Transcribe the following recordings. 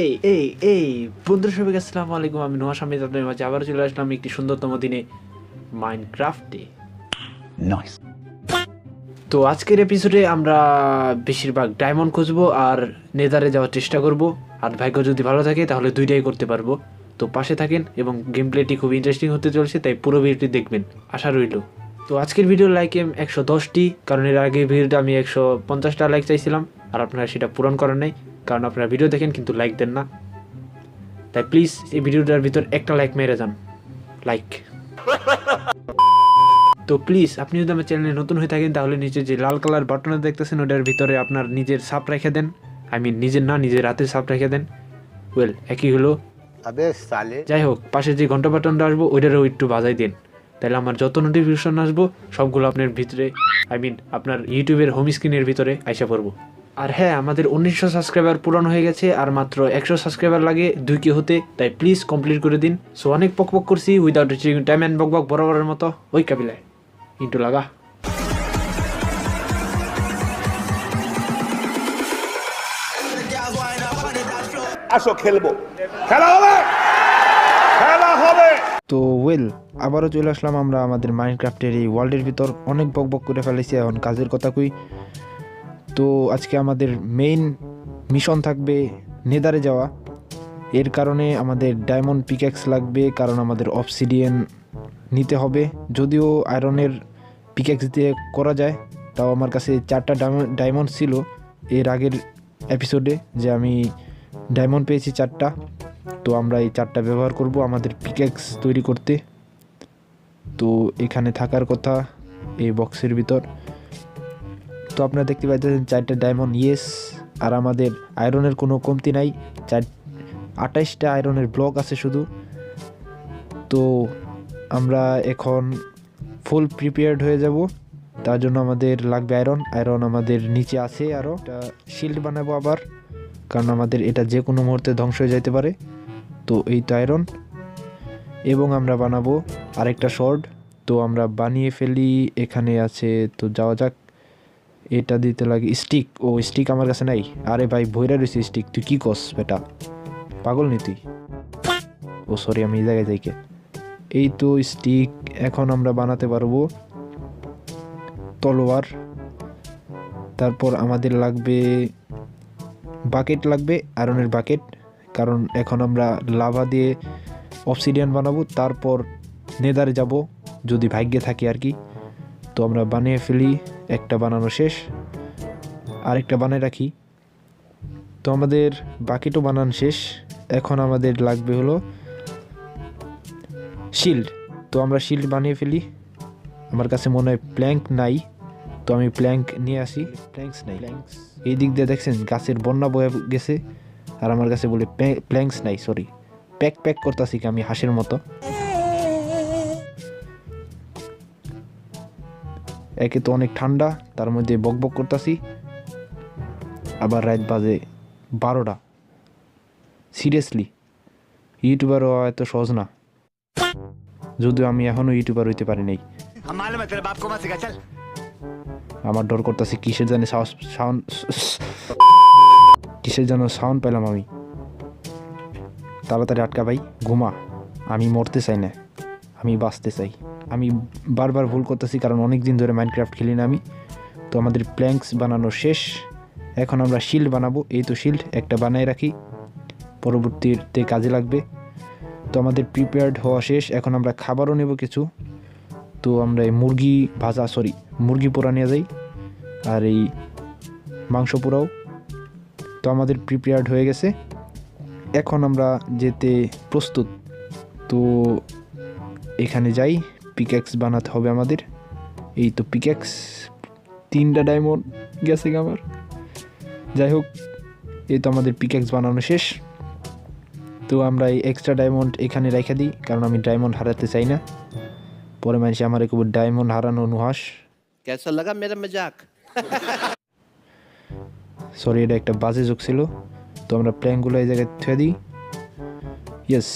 এই এই এই বন্ধুরা সবাইকে আসসালামু আলাইকুম। আমি নোয়া স্বামী আপনাদের মাঝে আবার চলে আসলাম একটি সুন্দরতম দিনে মাইনক্রাফটে Nice. তো আজকের এপিসোডে আমরা বেশিরভাগ ডায়মন্ড খুঁজবো আর নেদারে যাওয়ার চেষ্টা করব। আর ভাগ্য যদি ভালো থাকে তাহলে দুইটাই করতে পারব। তো পাশে থাকেন এবং গেম প্লেটি খুব ইন্টারেস্টিং হতে চলছে তাই পুরো ভিডিওটি দেখবেন। আশা রইল। তো আজকের ভিডিও লাইক এম একশো দশটি কারণ এর আগে ভিডিওটা আমি একশো পঞ্চাশটা লাইক চাইছিলাম। আর আপনারা সেটা পূরণ করেন নাই কারণ আপনারা ভিডিও দেখেন কিন্তু লাইক দেন না। তাই প্লিজ এই ভিডিওটার ভিতর একটা লাইক মেরে যান। লাইক তো প্লিজ আপনি যদি আমার চ্যানেলে নতুন হয়ে থাকেন তাহলে নিচে যে লাল কালার বাটনে দেখতেছেন ওটার ভিতরে আপনার নিজের সাপ রেখে দেন। আই মিন নিজের না নিজের রাতের সাপ রেখে দেন। ওয়েল একই হলো। যাই হোক পাশে যে ঘণ্টা বাটনটা আসব ওইটারও একটু বাজাই দিন। তাহলে আমার যত নোটিফিকেশন আসব সবগুলো আপনার ভিতরে আই মিন আপনার ইউটিউবের হোম স্ক্রিনের ভিতরে আইসা পড়ব। আর হ্যাঁ আমাদের উনিশশো সাবস্ক্রাইবার পূরণ হয়ে গেছে আর মাত্র একশো সাবস্ক্রাইবার লাগে দুই কে হতে তাই প্লিজ কমপ্লিট করে দিন। সো অনেক পক পক করছি উইদাউট রিচিং টাইম অ্যান্ড বক বক বরাবরের মতো ওই কাবিলায়। ইন্টু লাগা। আসো খেলব। খেলা হবে! খেলা হবে! তো ওয়েল আবারও চলে আসলাম আমরা আমাদের মাইনক্রাফটের এই ওয়ার্ল্ডের ভিতর। অনেক বক বক করে ফেলেছি এখন কাজের কথা কই। তো আজকে আমাদের মেইন মিশন থাকবে নেদারে যাওয়া। এর কারণে আমাদের ডায়মন্ড পিক্যাক্স লাগবে, কারণ আমাদের অফসিডিয়ান নিতে হবে। যদিও আয়রনের পিক্যাক্স দিয়ে করা যায়, তাও আমার কাছে চারটা ডায়মন্ড ছিল এর আগের এপিসোডে যে আমি ডায়মন্ড পেয়েছি চারটা। তো আমরা এই চারটা ব্যবহার করব আমাদের পিক্যাক্স তৈরি করতে। তো এখানে থাকার কথা এই বক্সের ভিতর। তো আপনারা দেখতে পাচ্ছেন চারটা ডায়মন্ড ইয়েস আর আমাদের আয়রনের কোনো কমতি নাই। চার, আঠাইশটা আয়রনের ব্লক আছে শুধু। তো আমরা এখন ফুল প্রিপেয়ার্ড হয়ে যাব। তার জন্য আমাদের লাগবে আয়রন আয়রন আমাদের নিচে আছে আরও একটা শিল্ড বানাবো আবার, কারণ আমাদের এটা যে কোনো মুহূর্তে ধ্বংস হয়ে যেতে পারে। তো এই তো আয়রন এবং আমরা বানাবো আরেকটা শর্ট তো আমরা বানিয়ে ফেলি, এখানে আছে, তো যাওয়া যাক। এটা দিতে লাগে স্টিক ও স্টিক আমার কাছে নাই। আরে ভাই, ভৈরা রয়েছে স্টিক তুই কী কস বেটা? পাগল নি তুই? ও সরি আমি এই জায়গায় যাইকে। এই তো স্টিক এখন আমরা বানাতে পারব তলোয়ার। তারপর আমাদের লাগবে বাকেট লাগবে আয়রনের বাকেট কারণ এখন আমরা লাভা দিয়ে অবসিডিয়ান বানাবো। তারপর নেদারে যাব, যদি ভাগ্যে থাকি আর কি। তো আমরা বানিয়ে ফেলি। একটা বানানো শেষ। আরেকটা বানিয়ে রাখি। তো আমাদের বাকিটও বানান শেষ। এখন আমাদের লাগবে হলো শিল্ড তো আমরা শিল্ড বানিয়ে ফেলি। আমার কাছে মনে হয় প্ল্যাঙ্ক নাই। তো আমি প্ল্যাঙ্ক নিয়ে আসি। প্ল্যাঙ্কস নাই। এই দিক দিয়ে দেখছেন গাছের বন্যা বয়ে গেছে। আর আমার কাছে বলে প্ল্যাঙ্কস নাই সরি প্যাক প্যাক করতেছি কি আমি হাঁসের মতো। একে তো অনেক ঠান্ডা তার মধ্যে বকবক করতেছি। আবার রাত বাজে বারোটা। সিরিয়াসলি ইউটিউবার হওয়া এত সহজ না। যদিও আমি এখনও ইউটিউবার হইতে পারি নাই। আমার ডর করতেছে কিসের জানে সাউন্ড কিসের জন্য সাউন্ড পেলাম আমি। তাড়াতাড়ি আটকা ভাই ঘুমা। আমি মরতে চাই না। আমি বাঁচতে চাই। আমি বারবার ভুল করতেছি কারণ অনেক দিন ধরে মাইনক্রাফট খেলি না আমি। তো আমাদের প্ল্যাঙ্কস বানানো শেষ। এখন আমরা শিল্ড বানাবো। এই তো শিল্ড একটা বানাই রাখি। পরবর্তীতে কাজে লাগবে। তো আমাদের প্রিপেয়ার্ড হওয়া শেষ। এখন আমরা খাবারও নেব কিছু। তো আমরা এই মুরগি ভাজা সরি মুরগি পোড়া নিয়ে যাই। আর এই মাংস পোড়াও। তো আমাদের প্রিপেয়ার্ড হয়ে গেছে। এখন আমরা যেতে প্রস্তুত। তো এখানে যাই। পিক্যাক্স বানাতে হবে আমাদের। এই তো পিক্যাক্স তিনটা ডায়মন্ড গেছে আমার। যাই হোক এই তো আমাদের পিক্যাক্স বানানো শেষ। তো আমরা এই এক্সট্রা ডায়মন্ড এখানে রেখে দিই কারণ আমি ডায়মন্ড হারাতে চাই না। পরে মানুষ আমার একবার ডায়মন্ড হারানো নুহাস কেসা লাগা মেরা মজাক? সরি এটা একটা বাজে যোগ ছিল। তো আমরা প্ল্যানগুলো এই জায়গায় থুয়ে দিই। ইয়েস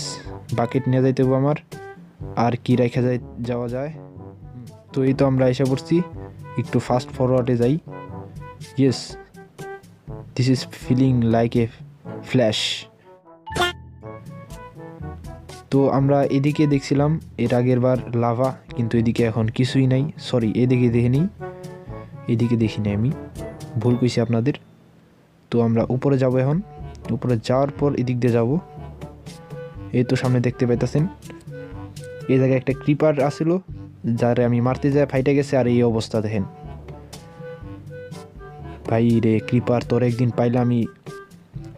বাকেট নিয়ে যাইতে হবে আমার। আর কি রেখে যাই যাওয়া যায়। তো এই তো আমরা এসে পড়ছি, একটু ফাস্ট ফরওয়ার্ডে যাই। Yes this is feeling like a flash তো আমরা এদিকে দেখছিলাম, এর আগের বার লাভা কিন্তু এদিকে এখন কিছুই নাই। সরি এদিকে দেখিনি, এদিকে দেখি নাই আমি। ভুল কইছি আপনাদের। তো আমরা উপরে যাব এখন। উপরে যাওয়ার পর এদিক দিয়ে যাব। এই তো সামনে দেখতে পাইতেছেন। এই জায়গায় একটা ক্রিপার আসিল যারে আমি মারতে যাই ফাইটে গেছে আর এই অবস্থা দেখেন। ভাই রে ক্রিপার তোর একদিন পাইলে আমি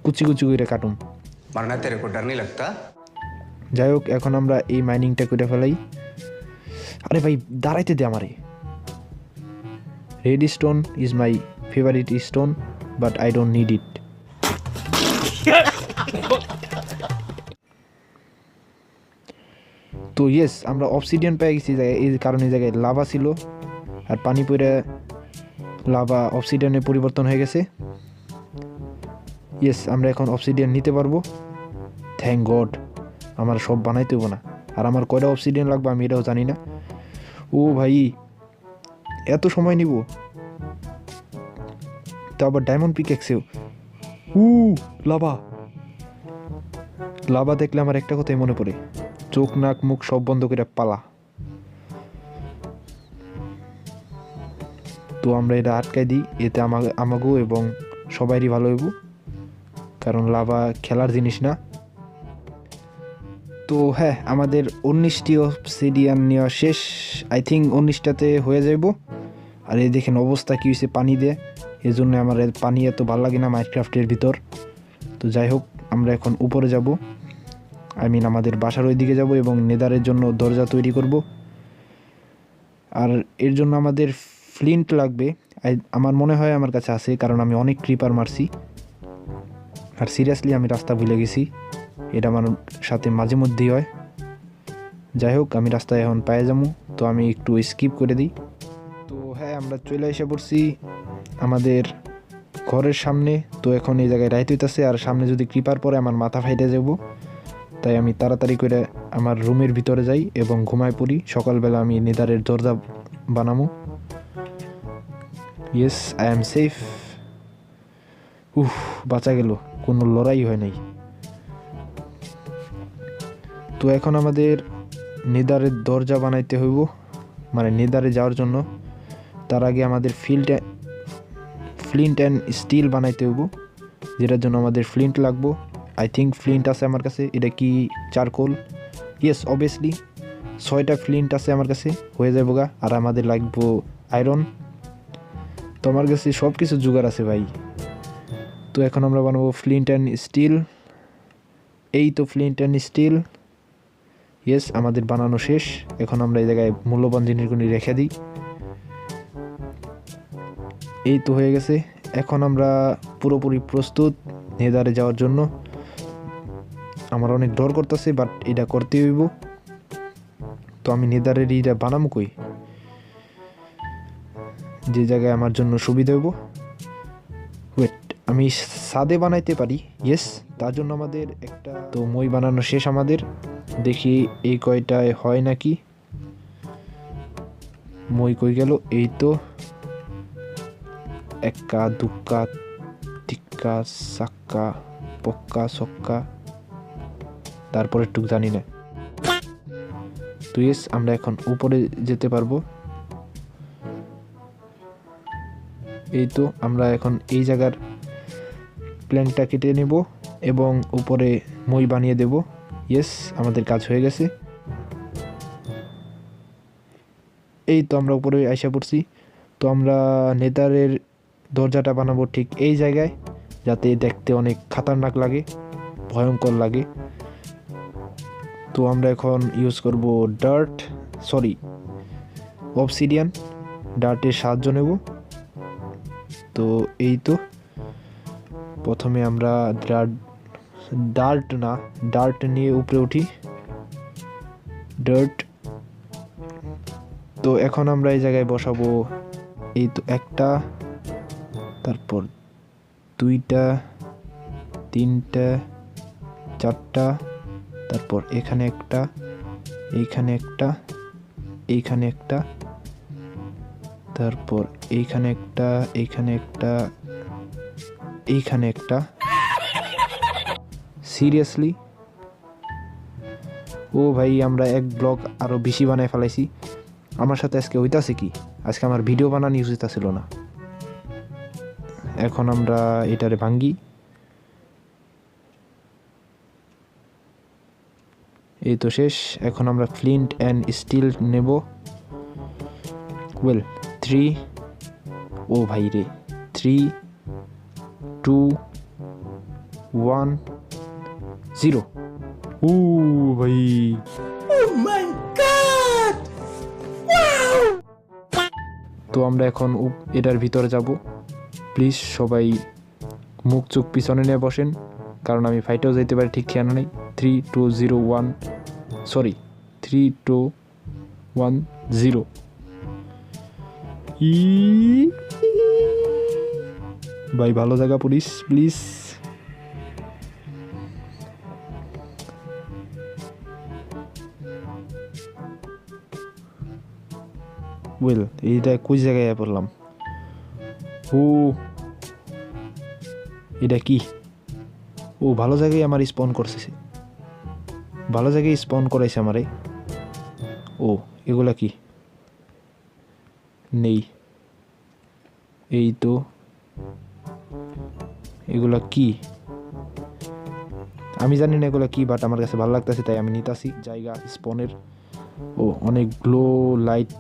কুচি কুচি করে কাটুম। যাই হোক এখন আমরা এই মাইনিংটা করে ফেলাই। আরে ভাই দাঁড়াইতে দে আমারে। Red stone is my favourite stone but I don't need it তো ইয়েস আমরা অবসিডিয়ান পেয়ে গেছি, এই কারণে এই জায়গায় লাভা ছিল। আর পানি পড়ে লাভা অবসিডিয়ানে পরিবর্তন হয়ে গেছে। ইয়েস আমরা এখন অবসিডিয়ান নিতে পারব। থ্যাংক গড আমার সব বানাইতে হব না। আর আমার কয়টা অবসিডিয়ান লাগবে আমি এটাও জানি না। ও ভাই, এত সময় নিব? তো আবার ডায়মন্ড পিক এক্সেও উ লাভা লাভা দেখলে আমার একটা কথাই মনে পড়ে। চোখ, নাক, মুখ সব বন্ধ করে পালা। তো আমরা এটা আটকাই দিই, এতে আমাকে আমাকেও এবং সবারই ভালো হইব। কারণ লাভা খেলার জিনিস না। তো হ্যাঁ আমাদের উনিশটি অবসিডিয়ান নেওয়া শেষ। আই থিঙ্ক উনিশটাতে হয়ে যাইব। আর এই দেখেন অবস্থা কী হয়েছে পানি দিয়ে। এই জন্য আমার পানি এত ভালো লাগে না মাইক্রাফ্টের ভিতর। তো যাই হোক, আমরা এখন উপরে যাব। আই মিন আমাদের বাসার ওই দিকে যাব এবং নেদারের জন্য দরজা তৈরি করব। আর এর জন্য আমাদের ফ্লিন্ট লাগবে। আমার মনে হয় আমার কাছে আছে, কারণ আমি অনেক ক্রিপার মারছি। আর সিরিয়াসলি আমি রাস্তা ভুলে গেছি। এটা আমার সাথে মাঝে মধ্যেই হয়। যাই হোক, আমি রাস্তায় এখন পায়ে যাব, তো আমি একটু স্কিপ করে দিই। তো হ্যাঁ আমরা চলে এসে পড়ছি আমাদের ঘরের সামনে। তো এখন এই জায়গায় রাইত হইতেছে, আর সামনে যদি ক্রিপার পরে আমার মাথা ফাইটে যাব। তাই আমি তাড়াতাড়ি করে আমার রুমের ভিতরে যাই এবং ঘুমায় পড়ি। সকালবেলা আমি নেদারের দরজা বানাবো ইয়েস আই এম সেফ উফ, বাঁচা গেল। কোনো লড়াই হয় নাই। তো এখন আমাদের নেদারের দরজা বানাইতে হইব। মানে নেদারে যাওয়ার জন্য। তার আগে আমাদের ফিল্ড ফ্লিন্ট অ্যান্ড স্টিল বানাইতে হইব। যেটার জন্য আমাদের ফ্লিন্ট লাগবো। আই থিঙ্ক ফ্লিন্ট আছে আমার কাছে। এটা কি চারকোল? ইয়েস অবভিয়াসলি ছয়টা ফ্লিন্ট আছে আমার কাছে। হয়ে যাব গা। আর আমাদের লাগবো আয়রন তো আমার কাছে সব কিছু জোগাড় আছে ভাই। তো এখন আমরা বানাবো ফ্লিন্ট অ্যান্ড স্টিল এই তো ফ্লিন্ট অ্যান্ড স্টিল ইয়েস আমাদের বানানো শেষ। এখন আমরা এই জায়গায় মূল্যবান জিনিসগুলি রেখে দিই। এই তো হয়ে গেছে। এখন আমরা পুরোপুরি প্রস্তুত নেদারে যাওয়ার জন্য। আমার অনেক ডর করতেছে বাট এটা করতে হইব। তো আমি নেদারের এইটা বানাবো কই? যে জায়গায় আমার জন্য সুবিধা হইব। ওয়েট আমি সাদে বানাইতে পারি? ইয়েস তার জন্য আমাদের একটা তো মই বানানো শেষ আমাদের। দেখি এই কয়টায় হয় নাকি। মই কই গেল? এই তো। এক্কা, দুক্কা টিক্কা সাক্কা, পক্কা, সক্কা। তারপরে টুক জানি না। তো ইয়েস আমরা এখন উপরে যেতে পারব। এই তো, আমরা এখন এই জায়গার প্ল্যানটা কেটে নেব এবং উপরে মই বানিয়ে দেব। ইয়েস আমাদের কাজ হয়ে গেছে। এই তো আমরা উপরে আইসা পড়ছি। তো আমরা নেতারের দরজাটা বানাবো ঠিক এই জায়গায়, যাতে দেখতে অনেক খাতারনাক লাগে, ভয়ঙ্কর লাগে। তো আমরা এখন ইউজ করব ডার্ট সরি অবসিডিয়ান ডার্টের সাহায্য নেব। তো এই তো, প্রথমে আমরা ডার্ট ডার্ট না ডার্ট নিয়ে উপরে উঠি। ডার্ট তো এখন আমরা এই জায়গায় বসাবো এই তো একটা, তারপর দুইটা, তিনটা, চারটা তারপর এখানে একটা, এইখানে একটা এইখানে একটা, তারপর এইখানে একটা এইখানে একটা এইখানে একটা। সিরিয়াসলি ও ভাই, আমরা এক ব্লগ আরও বেশি বানায় ফেলাইছি। আমার সাথে আজকে হইতাছে কি? আজকে আমার ভিডিও বানানো উচিত ছিল না। এখন আমরা এটারে ভাঙ্গি। এই তো শেষ। এখন আমরা ফ্লিন্ট অ্যান্ড স্টিল নেব। ওয়েল থ্রি ও ভাই রে থ্রি টু ওয়ান জিরো ও ভাই। তো আমরা এখন এটার ভিতরে যাব। প্লিজ সবাই মুখ চোখ পিছনে নিয়ে বসেন কারণ আমি ফাইটেও যেতে পারি ঠিক খেয়াল নেই। Three two zero one sorry three two one zero ই ভাই ভালো জায়গা পুলিশ প্লিজ ওয়েল এইটা কোন জায়গায় পড়লাম? ও, এটা কি? ও, ভালো জায়গায় আমার স্পন করছে ভালো জায়গায় স্পন করাইছে আমারে। ও, এগুলা কি? নেই। এই তো। এগুলা কি? আমি জানি না এগুলা কি বাট আমার কাছে ভালো লাগতেছে, তাই আমি নিতাছি জায়গা স্পনের ও, অনেক গ্লো লাইট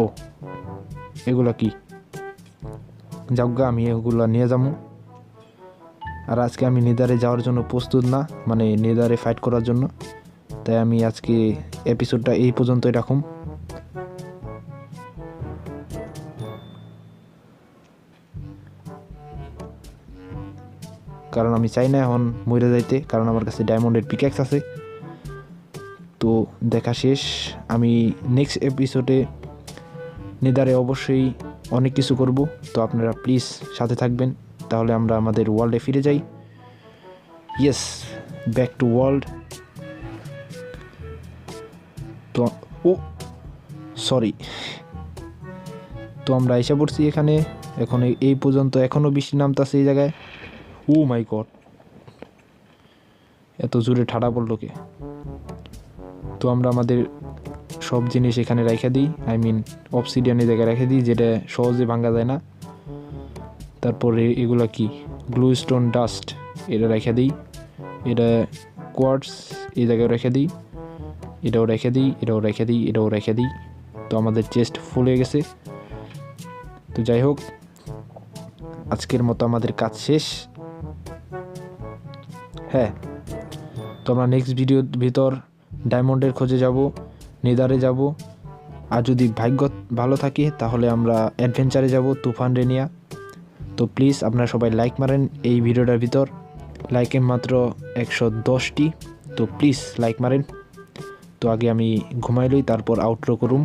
ও, এগুলা কি? যাজ্ঞা আমি এগুলা নিয়ে যাব আর আজকে আমি নেদারে যাওয়ার জন্য প্রস্তুত না মানে নেদারে ফাইট করার জন্য। তাই আমি আজকে এপিসোডটা এই পর্যন্তই রাখুম। কারণ আমি চাই না এখন মরে যাইতে, কারণ আমার কাছে ডায়মন্ডের পিক্যাক্স আছে। তো দেখা শেষ। আমি নেক্সট এপিসোডে নেদারে অবশ্যই অনেক কিছু করব। তো আপনারা প্লিজ সাথে থাকবেন। তাহলে আমরা আমাদের ওয়ার্ল্ডে ফিরে যাই। ইয়েস ব্যাক টু ওয়ার্ল্ড তো, ও সরি তো আমরা এসে পড়ছি এখানে। এখন এই- পর্যন্ত এখনও বৃষ্টি নামতাছে এই জায়গায়। Oh my god. এত জোরে ঠাডা পড়ল কে? তো আমরা আমাদের সব জিনিস এখানে রেখে দিই। আই মিন অফসিডিয়ানের জায়গায় রেখে দিই, যেটা সহজে ভাঙা যায় না। তারপরে এগুলা কি? গ্লু স্টোন ডাস্ট এটা রেখে দিই। এটা কোয়ার্টস এই জায়গায় রেখে দিই। এটাও রেখে দিই, এটাও রেখে দিই, এটাও রেখে দিই। তো আমাদের চেস্ট ফুল হয়ে গেছে। তো যাই হোক, আজকের মতো আমাদের কাজ শেষ। হ্যাঁ তো আমরা নেক্সট ভিডিওর ভিতর ডায়মন্ডের খোঁজে যাব, নেদারে যাব। আর যদি ভাগ্য ভালো থাকে, তাহলে আমরা অ্যাডভেঞ্চারে যাব তুফান রেনিয়া তো প্লিজ আপনারা সবাই লাইক মারেন এই ভিডিওটার ভিতর। লাইকে মাত্র একশো দশটি, তো প্লিজ লাইক মারেন। তো আগে আমি ঘুমাইলই তারপর আউটরো করুম।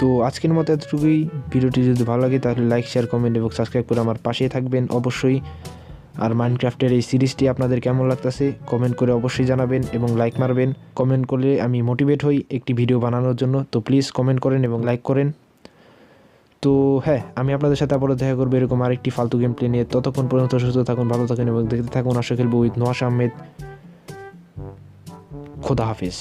তো আজকের মতো এতটুকুই। ভিডিওটি যদি ভালো লাগে, তাহলে লাইক শেয়ার কমেন্ট এবং সাবস্ক্রাইব করে আমার পাশেই থাকবেন অবশ্যই। আর মাইনক্রাফ্টের এই সিরিজটি আপনাদের কেমন লাগতেছে কমেন্ট করে অবশ্যই জানাবেন এবং লাইক মারবেন। কমেন্ট করলে আমি মোটিভেট হই একটি ভিডিও বানানোর জন্য। তো প্লিজ কমেন্ট করেন এবং লাইক করেন। তো হ্যাঁ আমি আপনাদের সাথে আবারও দেখা করব এরকম আরেকটি ফালতু গেম প্লে নিয়ে। ততক্ষণ পর্যন্ত সুস্থ থাকুন, ভালো থাকুন এবং দেখতে থাকুন আশা খেলব উইথ নোয়াশ আহমেদ খোদা হাফিজ।